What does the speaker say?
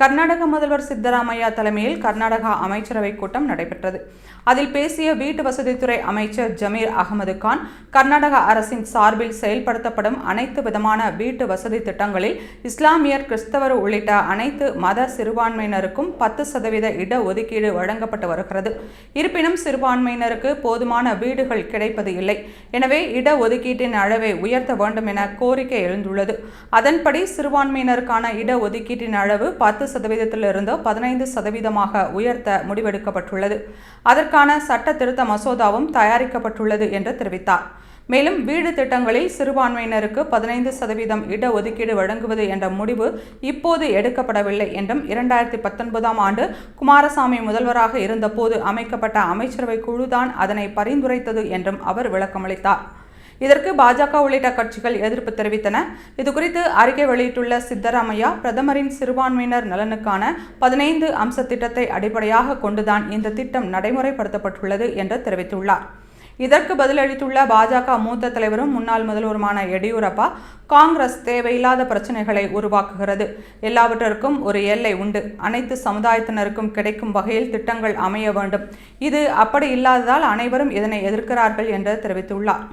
கர்நாடக முதல்வர் சித்தராமையா தலைமையில் கர்நாடகா அமைச்சரவை கூட்டம் நடைபெற்றது. அதில் பேசிய வீட்டு வசதித்துறை அமைச்சர் ஜமீர் அகமது கான் கர்நாடக அரசின் சார்பில் செயல்படுத்தப்படும் அனைத்து விதமான வீட்டு வசதி திட்டங்களில் இஸ்லாமியர் கிறிஸ்தவர் உள்ளிட்ட அனைத்து மத சிறுபான்மையினருக்கும் பத்து சதவீத இட ஒதுக்கீடு வழங்கப்பட்டு வருகிறது. இருப்பினும் சிறுபான்மையினருக்கு போதுமான வீடுகள் கிடைப்பது இல்லை. எனவே இட ஒதுக்கீட்டின் அளவை உயர்த்த வேண்டும் என கோரிக்கை எழுந்துள்ளது. அதன்படி சிறுபான்மையினருக்கான இட ஒதுக்கீட்டின் அளவு பத்து சதவீதத்திலிருந்து பதினைந்து சதவீதமாக உயர்த்த முடிவெடுக்கப்பட்டுள்ளது. அதற்கான சட்ட திருத்த மசோதாவும் தயாரிக்கப்பட்டுள்ளது என்று தெரிவித்தார். மேலும் வீடு திட்டங்களில் சிறுபான்மையினருக்கு பதினைந்து சதவீதம் இட ஒதுக்கீடு வழங்குவது என்ற முடிவு இப்போது எடுக்கப்படவில்லை என்றும் இரண்டாயிரத்தி பத்தொன்பதாம் ஆண்டு குமாரசாமி முதல்வராக இருந்தபோது அமைக்கப்பட்ட அமைச்சரவை குழுதான் அதனை பரிந்துரைத்தது என்றும் அவர் விளக்கமளித்தார். இதற்கு பாஜக உள்ளிட்ட கட்சிகள் எதிர்ப்பு தெரிவித்தன. இதுகுறித்து அறிக்கை வெளியிட்டுள்ள சித்தராமையா பிரதமரின் சிறுபான்மையினர் நலனுக்கான பதினைந்து அம்ச திட்டத்தை அடிப்படையாக கொண்டுதான் இந்த திட்டம் நடைமுறைப்படுத்தப்பட்டுள்ளது என்று தெரிவித்துள்ளார். இதற்கு பதிலளித்துள்ள பாஜக மூத்த தலைவரும் முன்னாள் முதல்வருமான எடியூரப்பா காங்கிரஸ் தேவையில்லாத பிரச்சனைகளை உருவாக்குகிறது. எல்லாவற்றிற்கும் ஒரு எல்லை உண்டு. அனைத்து சமுதாயத்தினருக்கும் கிடைக்கும் வகையில் திட்டங்கள் அமைய வேண்டும். இது அப்படி இல்லாததால் அனைவரும் இதனை எதிர்க்கிறார்கள் என்று தெரிவித்துள்ளார்.